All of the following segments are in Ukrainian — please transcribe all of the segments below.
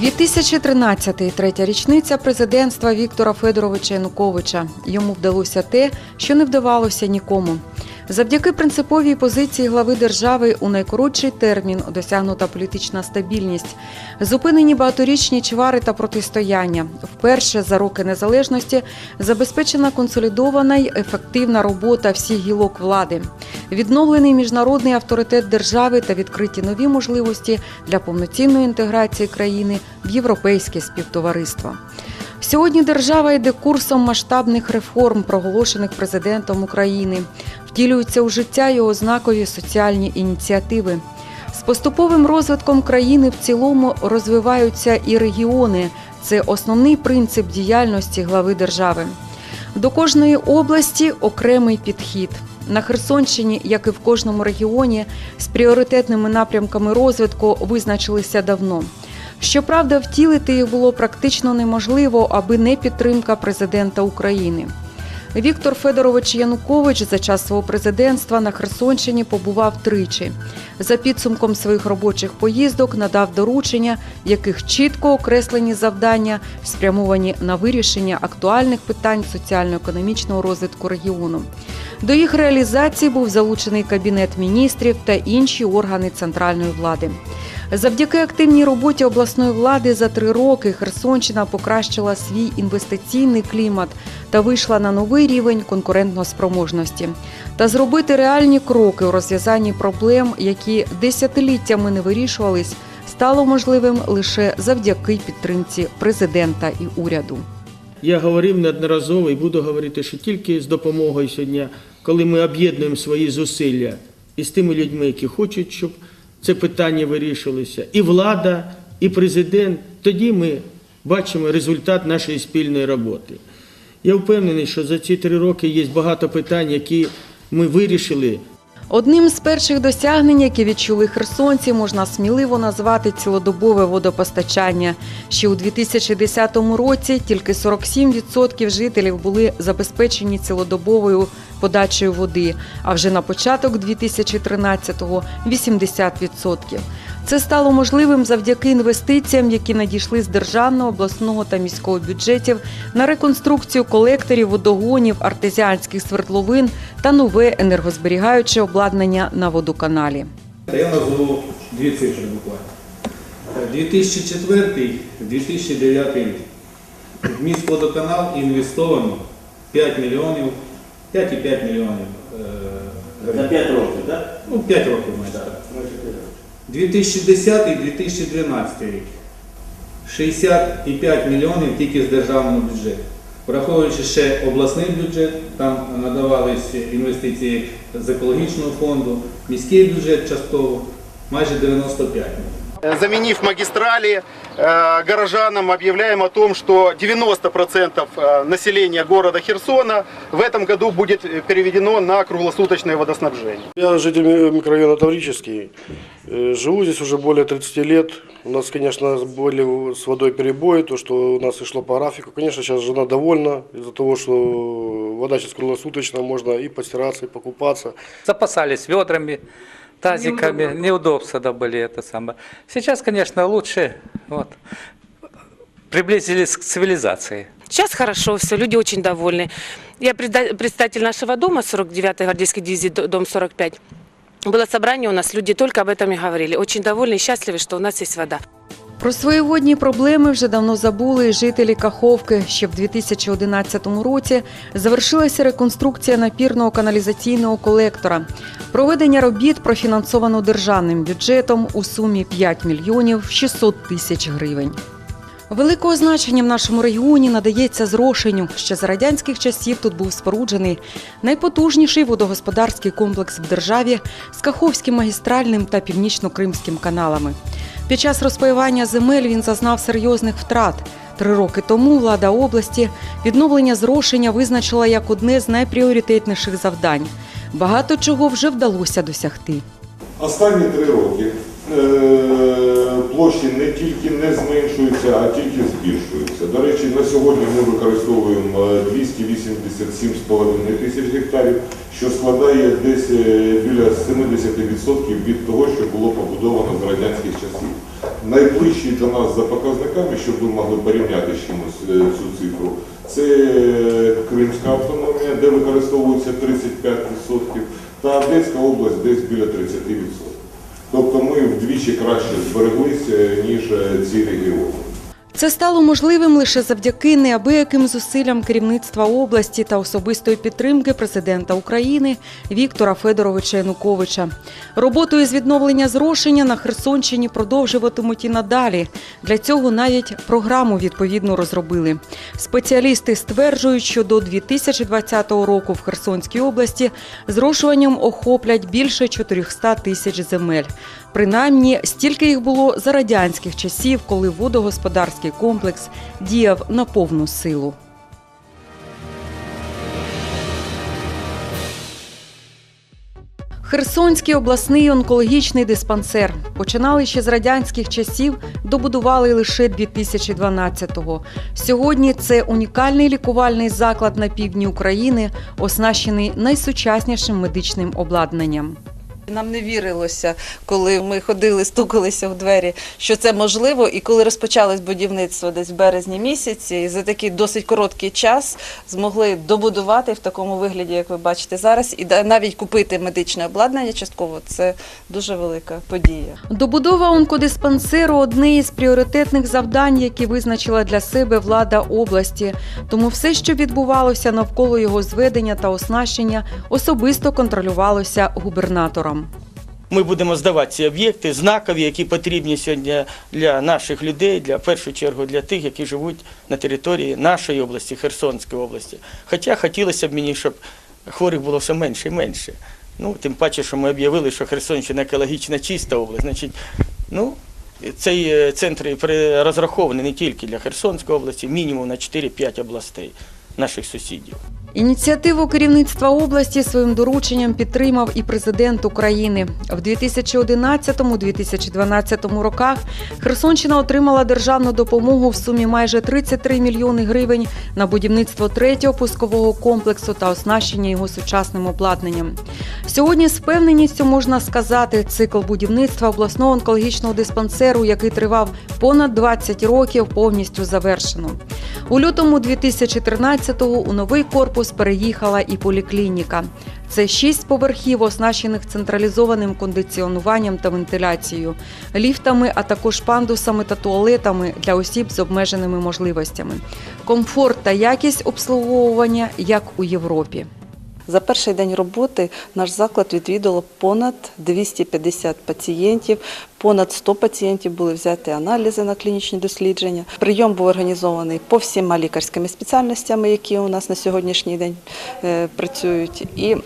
2013 – третя річниця президентства Віктора Федоровича Януковича. Йому вдалося те, що не вдавалося нікому. Завдяки принциповій позиції глави держави у найкоротший термін досягнута політична стабільність, зупинені багаторічні чвари та протистояння. Вперше за роки незалежності забезпечена консолідована й ефективна робота всіх гілок влади, відновлений міжнародний авторитет держави та відкриті нові можливості для повноцінної інтеграції країни в європейське співтовариство. Сьогодні держава йде курсом масштабних реформ, проголошених президентом України. Втілюються у життя його знакові соціальні ініціативи. З поступовим розвитком країни в цілому розвиваються і регіони. Це основний принцип діяльності глави держави. До кожної області окремий підхід. На Херсонщині, як і в кожному регіоні, з пріоритетними напрямками розвитку визначилися давно. Щоправда, втілити їх було практично неможливо, аби не підтримка президента України. Віктор Федорович Янукович за час свого президентства на Херсонщині побував тричі. За підсумком своїх робочих поїздок надав доручення, яких чітко окреслені завдання, спрямовані на вирішення актуальних питань соціально-економічного розвитку регіону. До їх реалізації був залучений кабінет міністрів та інші органи центральної влади. Завдяки активній роботі обласної влади за три роки Херсонщина покращила свій інвестиційний клімат та вийшла на новий рівень конкурентноспроможності. Та зробити реальні кроки у розв'язанні проблем, які десятиліттями не вирішувались, стало можливим лише завдяки підтримці президента і уряду. Я говорив неодноразово і буду говорити, що тільки з допомогою сьогодні, коли ми об'єднуємо свої зусилля із тими людьми, які хочуть, щоб це питання вирішилося, і влада, і президент, тоді ми бачимо результат нашої спільної роботи. Я впевнений, що за ці три роки є багато питань, які ми вирішили Одним з перших досягнень, які відчули херсонці, можна сміливо назвати цілодобове водопостачання. Ще у 2010 році тільки 47% жителів були забезпечені цілодобовою подачею води, а вже на початок 2013-го – 80%. Це стало можливим завдяки інвестиціям, які надійшли з державного, обласного та міського бюджетів на реконструкцію колекторів, водогонів, артезіанських свердловин та нове енергозберігаюче обладнання на водоканалі. Я назву дві цифри буквально. 2004-2009 рік. В міськводоканал інвестовано 5 мільйонів, 5,5 мільйонів е, За гривень. 5 років, так? Ну, 5 років майже. так. 2010-2012 рік. 65 мільйонів тільки з державного бюджету. Враховуючи ще обласний бюджет, там надавались інвестиції з екологічного фонду, міський бюджет частково, майже 95 мільйонів. Заменив магистрали, э, горожанам объявляем о том, что 90% э, населения города Херсона в этом году будет э, переведено на круглосуточное водоснабжение. Я житель ми- микрорайона Таврический. Э, Живу здесь уже более 30 лет. У нас, конечно, были с водой перебои, то, что у нас и шло по графику. Конечно, сейчас жена довольна из-за того, что вода сейчас круглосуточная, можно и постираться, и покупаться. запасались ведрами, тазиками, неудобства да, были это самое. Сейчас, конечно, лучше, вот, приблизились к цивилизации. Сейчас хорошо, все, люди очень довольны. Я представитель нашего дома, 49-й гвардейской дивизии, дом 45. Было собрание у нас, люди только об этом и говорили. Очень довольны и счастливы, что у нас есть вода. Про свої водні проблеми вже давно забули і жителі Каховки. Ще в 2011 році завершилася реконструкція напірного каналізаційного колектора. Проведення робіт профінансовано державним бюджетом у сумі 5 мільйонів 600 тисяч гривень. Великого значення в нашому регіоні надається зрошенню. Ще за радянських часів тут був споруджений найпотужніший водогосподарський комплекс в державі з Каховським магістральним та північно-кримським каналами. Під час розпаювання земель він зазнав серйозних втрат. Три роки тому влада області відновлення зрошення визначила як одне з найпріоритетніших завдань. Багато чого вже вдалося досягти. Останні три роки площі не тільки не зменшуються, а тільки збільшуються. До речі, на сьогодні ми використовуємо е, 287,5 тисяч гектарів, що складає десь е, біля 70% від того, що було побудовано з радянських часів. Найближчий до нас за показниками, щоб ви могли порівняти з чимось е, цю цифру, це е, Кримська автономія, де використовується 35%, та Одеська область десь біля 30%. Тобто ми вдвічі краще збереглися, ніж е, ці регіони. Це стало можливим лише завдяки неабияким зусиллям керівництва області та особистої підтримки президента України Віктора Федоровича Януковича. Роботу із відновлення зрошення на Херсонщині продовжуватимуть і надалі. Для цього навіть програму відповідно розробили. Спеціалісти стверджують, що до 2020 року в Херсонській області зрошуванням охоплять більше 400 тисяч земель. Принаймні, стільки їх було за радянських часів, коли водогосподарський комплекс діяв на повну силу. Херсонський обласний онкологічний диспансер починали ще з радянських часів, добудували лише 2012-го. Сьогодні це унікальний лікувальний заклад на півдні України, оснащений найсучаснішим медичним обладнанням. Нам не вірилося, коли ми ходили, стукалися в двері, що це можливо. І коли розпочалось будівництво десь в березні місяці, і за такий досить короткий час змогли добудувати в такому вигляді, як ви бачите зараз, і навіть купити медичне обладнання частково це дуже велика подія. Добудова онкодиспансеру одне із пріоритетних завдань, які визначила для себе влада області. Тому все, що відбувалося навколо його зведення та оснащення, особисто контролювалося губернатором. Ми будемо здавати ці об'єкти, знакові, які потрібні сьогодні для наших людей, для в першу чергу для тих, які живуть на території нашої області, Херсонської області. Хоча хотілося б мені, щоб хворих було все менше і менше. Ну, тим паче, що ми об'явили, що Херсонщина екологічно чиста область. Значить, ну, цей е, центр розрахований не тільки для Херсонської області, мінімум на 4-5 областей наших сусідів. Ініціативу керівництва області своїм дорученням підтримав і президент України. В 2011-2012 роках Херсонщина отримала державну допомогу в сумі майже 33 мільйони гривень на будівництво третього пускового комплексу та оснащення його сучасним обладнанням. Сьогодні з впевненістю можна сказати, цикл будівництва обласного онкологічного диспансеру, який тривав понад 20 років, повністю завершено. У лютому 2013-го у новий корпус переїхала і поліклініка. Це шість поверхів, оснащених централізованим кондиціонуванням та вентиляцією, ліфтами, а також пандусами та туалетами для осіб з обмеженими можливостями. Комфорт та якість обслуговування як у Європі. За перший день роботи наш заклад відвідало понад 250 пацієнтів. Понад 100 пацієнтів були взяті аналізи на клінічні дослідження. Прийом був організований по всіма лікарськими спеціальностями, які у нас на сьогоднішній день е, працюють. І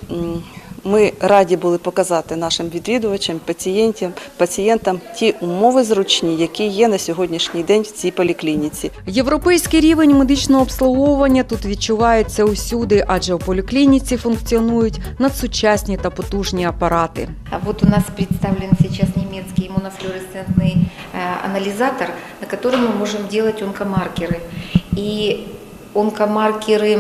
ми раді були показати нашим відвідувачам, пацієнтам, пацієнтам ті умови зручні, які є на сьогоднішній день в цій поліклініці. Європейський рівень медичного обслуговування тут відчувається усюди, адже у поліклініці функціонують надсучасні та потужні апарати. А Вот у нас представлен сейчас немецкий иммунофлюоресцентный э, анализатор, на котором мы можем делать онкомаркеры. И онкомаркеры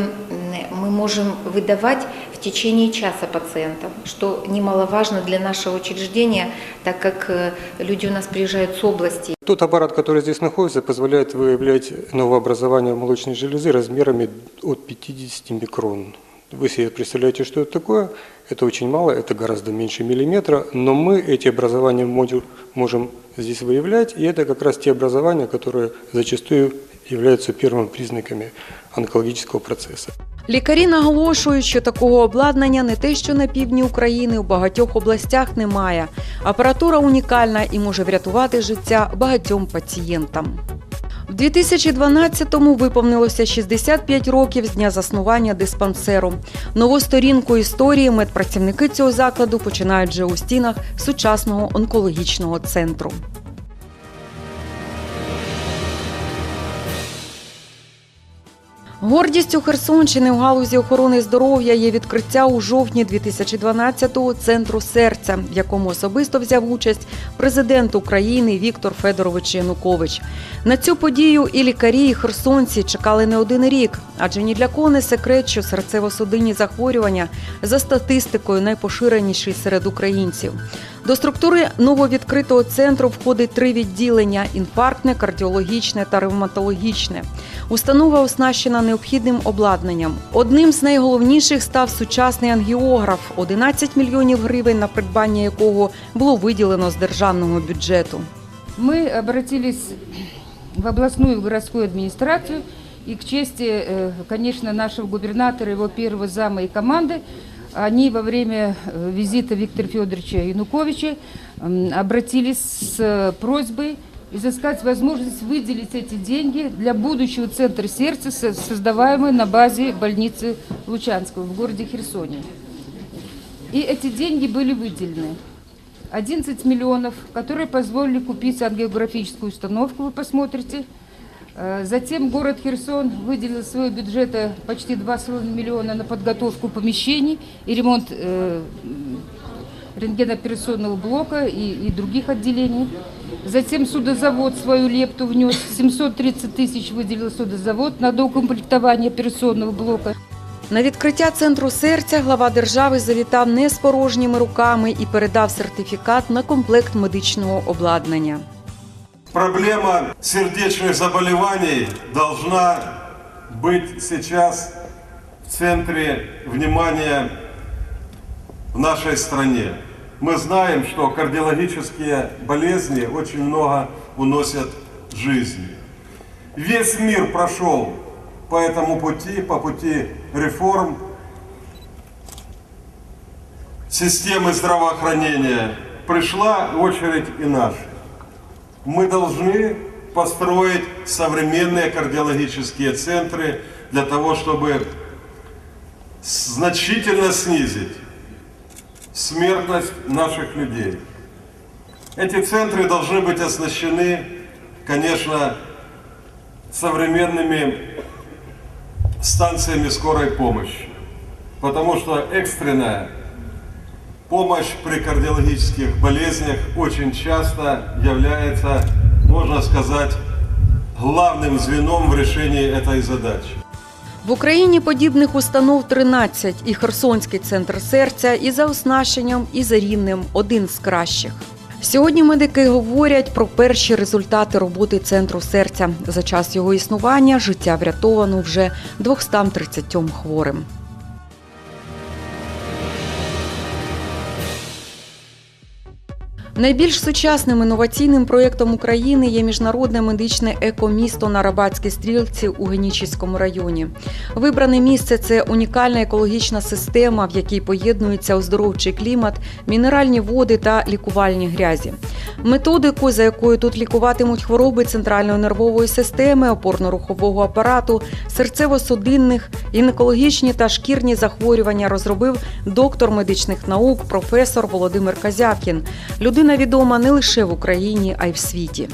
м, мы можем выдавать в течение часа пациентам, что немаловажно для нашего учреждения, так как э, люди у нас приезжают с области. Тот аппарат, который здесь находится, позволяет выявлять новообразование молочной железы размерами от 50 микрон. Вы себе представляете, что это такое? Это очень мало, это гораздо меньше миллиметра, но мы эти образования мо- можем здесь выявлять, и это как раз те образования, которые зачастую являются первыми признаками онкологического процесса. Лікарі наголошують, що такого обладнання не те, що на півдні України у багатьох областях немає. Апаратура унікальна і може врятувати життя багатьом пацієнтам. В 2012-му виповнилося 65 років з дня заснування диспансеру. Нову сторінку історії медпрацівники цього закладу починають вже у стінах сучасного онкологічного центру. Гордістю Херсонщини в галузі охорони здоров'я є відкриття у жовтні 2012-го центру серця, в якому особисто взяв участь президент України Віктор Федорович Янукович. На цю подію і лікарі, і херсонці чекали не один рік, адже ні для кого не секрет, що серцево-судинні захворювання за статистикою найпоширеніші серед українців. До структури нововідкритого центру входить три відділення: інфарктне, кардіологічне та ревматологічне. Установа оснащена необхідним обладнанням. Одним з найголовніших став сучасний ангіограф 11 мільйонів гривень, на придбання якого було виділено з державного бюджету. Мы обратились в областную и в городскую администрацию, и к чести, э, конечно, нашего губернатора, его первого зама и команды, они во время э, визита Виктора Федоровича Януковича м, обратились с э, просьбой изыскать возможность выделить эти деньги для будущего центра сердца, со- создаваемой на базе больницы Лучанского в городе Херсоне. И эти деньги были выделены. 11 миллионов, которые позволили купить ангиографическую установку, вы посмотрите. Э, Затем город Херсон выделил из своего бюджета почти 2,5 миллиона на подготовку помещений и ремонт э, м, рентгенооперационного блока и, и других отделений. Затем судозавод свою лепту внес. 730 тысяч выделил судозавод на доукомплектование операционного блока. На відкриття центру серця глава держави завітав не з порожніми руками і передав сертифікат на комплект медичного обладнання. Проблема сердечных заболеваний должна быть сейчас в центре внимания в нашей стране. Мы знаем, что кардиологические болезни очень много уносят жизни. Весь мир прошел по этому пути, по пути реформ системы здравоохранения. Пришла очередь и наша мы должны построить современные кардиологические центры для того, чтобы значительно снизить смертность наших людей. Эти центры должны быть оснащены, конечно, современными станциями скорой помощи, потому что экстренная помощь при кардиологических болезнях очень часто является, можно сказать, главным звеном в решении этой задачи. В Україні подібних установ 13, і Херсонський центр серця, і за оснащенням, і за рівнем один з кращих. Сьогодні медики говорять про перші результати роботи центру серця. За час його існування життя врятовано вже 230 хворим. Найбільш сучасним інноваційним проєктом України є міжнародне медичне екомісто на Рабатській стрілці у Генічіському районі. Вибране місце це унікальна екологічна система, в якій поєднується оздоровчий клімат, мінеральні води та лікувальні грязі. Методику, за якою тут лікуватимуть хвороби центральної нервової системи, опорно-рухового апарату, серцево-судинних, гінекологічні та шкірні захворювання, розробив доктор медичних наук, професор Володимир Казявкін. Людина відома не лише в Україні, а й в світі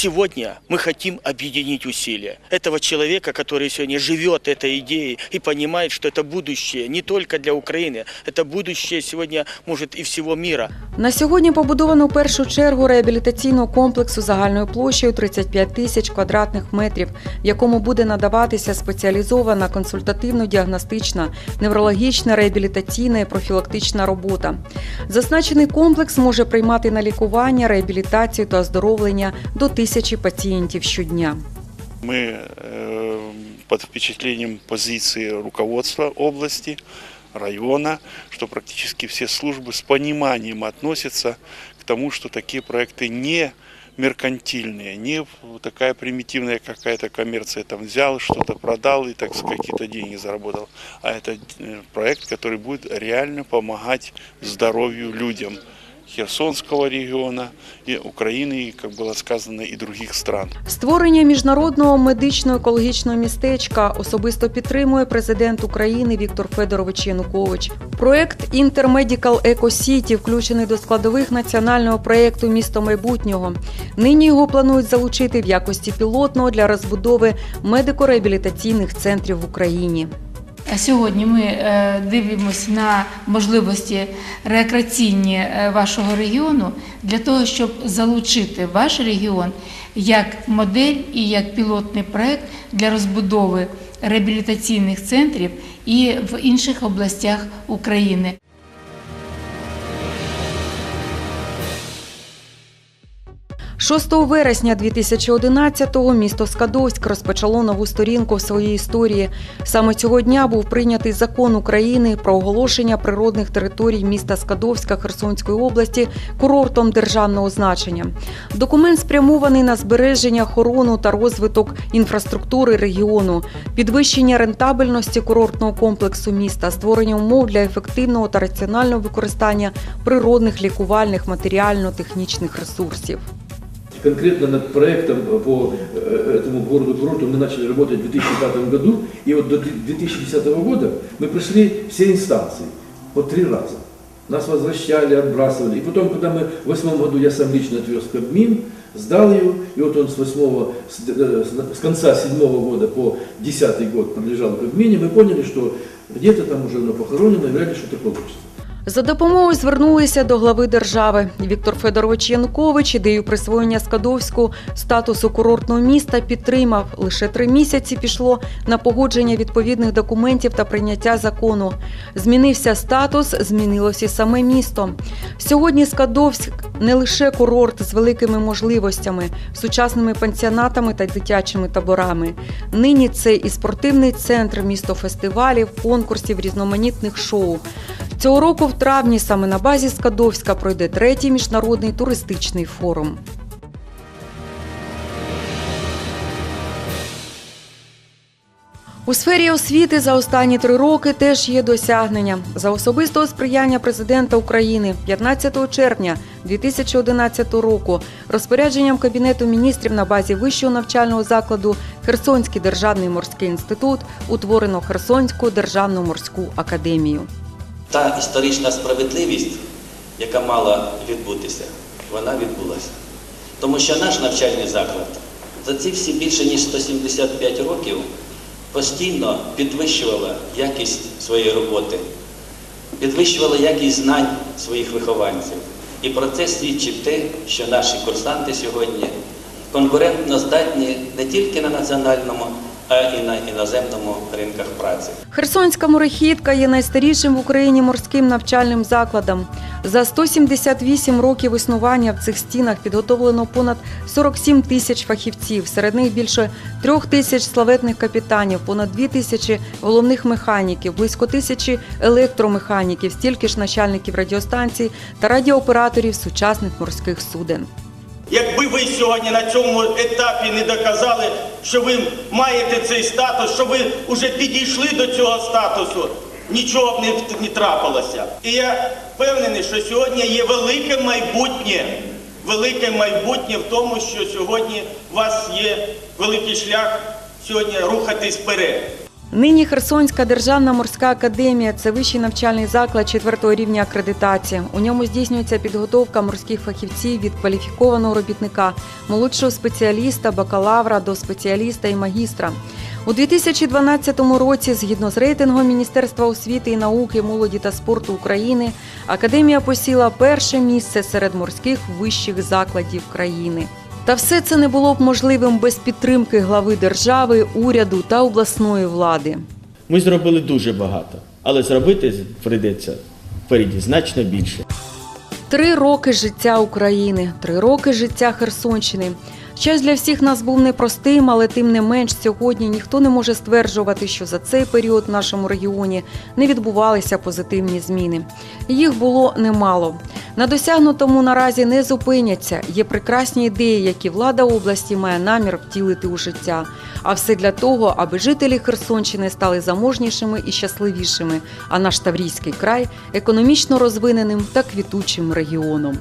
Сегодня мы хотим объединить усилия этого человека, который сегодня живет этой идеей и понимает, что это будущее не только для Украины, это будущее сегодня может и всего мира. На сьогодні побудовано в першу чергу реабілітаційного комплексу загальною площею 35 тисяч квадратних метрів, в якому буде надаватися спеціалізована консультативно-діагностична, неврологічна, реабілітаційна і профілактична робота. Зазначений комплекс може приймати на лікування, реабілітацію та оздоровлення до тисячі пацієнтів щодня. Мы э, под впечатлением позиции руководства области, района, что практически все службы с пониманием относятся к тому, что такие проекты не меркантильные, не такая примитивная какая-то коммерция, там взял, что-то продал и так какие-то деньги заработал, а это э, проект, который будет реально помогать здоровью людям. Херсонского региона, и Украины, и, как было сказано, и других стран. Створення міжнародного медично-екологічного містечка особисто підтримує президент України Віктор Федорович Янукович. Проект Eco City включений до складових національного проєкту Місто майбутнього. Нині його планують залучити в якості пілотного для розбудови медико-реабілітаційних центрів в Україні. Сьогодні ми е, дивимося на можливості рекреаційні е, вашого регіону для того, щоб залучити ваш регіон як модель і як пілотний проект для розбудови реабілітаційних центрів і в інших областях України. – 6 вересня 2011-го місто Скадовськ розпочало нову сторінку в своїй історії. Саме цього дня був прийнятий закон України про оголошення природних територій міста Скадовська Херсонської області курортом державного значення. Документ спрямований на збереження, охорону та розвиток інфраструктури регіону, підвищення рентабельності курортного комплексу міста, створення умов для ефективного та раціонального використання природних лікувальних матеріально-технічних ресурсів. Конкретно над проектом по э, этому городу-курорту мы начали работать в 2005 году, и вот до 2010 года мы прошли все инстанции по три раза. Нас возвращали, отбрасывали. И потом, когда мы в восьмом году, я сам лично отвез Кабмин, сдал ее, и вот он с, восьмого, с, э, с конца седьмого года по десятый год пролежал в Кабмине, мы поняли, что где-то там уже оно похоронено, и вряд ли что-то получится. За допомогою звернулися до глави держави. Віктор Федорович Янукович ідею присвоєння Скадовську статусу курортного міста підтримав. Лише три місяці пішло на погодження відповідних документів та прийняття закону. Змінився статус, змінилось і саме місто. Сьогодні Скадовськ не лише курорт з великими можливостями, сучасними пансіонатами та дитячими таборами. Нині це і спортивний центр, місто фестивалів, конкурсів, різноманітних шоу. Цього року в травні саме на базі Скадовська пройде третій міжнародний туристичний форум. У сфері освіти за останні три роки теж є досягнення. За особистого сприяння президента України 15 червня 2011 року розпорядженням Кабінету міністрів на базі вищого навчального закладу Херсонський державний морський інститут утворено Херсонську державну морську академію. Та історична справедливість, яка мала відбутися, вона відбулася. Тому що наш навчальний заклад за ці всі більше ніж 175 років постійно підвищувала якість своєї роботи, підвищувала якість знань своїх вихованців. І про це свідчить те, що наші курсанти сьогодні конкурентно здатні не тільки на національному, і на іноземному ринках праці. Херсонська морехідка є найстарішим в Україні морським навчальним закладом. За 178 років існування в цих стінах підготовлено понад 47 тисяч фахівців. Серед них більше трьох тисяч славетних капітанів, понад дві тисячі головних механіків, близько тисячі електромеханіків, стільки ж начальників радіостанцій та радіооператорів сучасних морських суден. Ви сьогодні на цьому етапі не доказали, що ви маєте цей статус, що ви вже підійшли до цього статусу, нічого б не, не трапилося. І я впевнений, що сьогодні є велике майбутнє, велике майбутнє в тому, що сьогодні у вас є великий шлях сьогодні рухатись вперед. Нині Херсонська державна морська академія це вищий навчальний заклад четвертого рівня акредитації. У ньому здійснюється підготовка морських фахівців від кваліфікованого робітника, молодшого спеціаліста, бакалавра до спеціаліста і магістра. У 2012 році, згідно з рейтингом Міністерства освіти і науки, молоді та спорту України, академія посіла перше місце серед морських вищих закладів країни. Та все це не було б можливим без підтримки глави держави, уряду та обласної влади. Ми зробили дуже багато, але зробити прийдеться впереді значно більше. Три роки життя України, три роки життя Херсонщини. Час для всіх нас був непростим, але тим не менш сьогодні ніхто не може стверджувати, що за цей період в нашому регіоні не відбувалися позитивні зміни. Їх було немало. На досягнутому наразі не зупиняться. Є прекрасні ідеї, які влада області має намір втілити у життя. А все для того, аби жителі Херсонщини стали заможнішими і щасливішими, а наш Таврійський край економічно розвиненим та квітучим регіоном.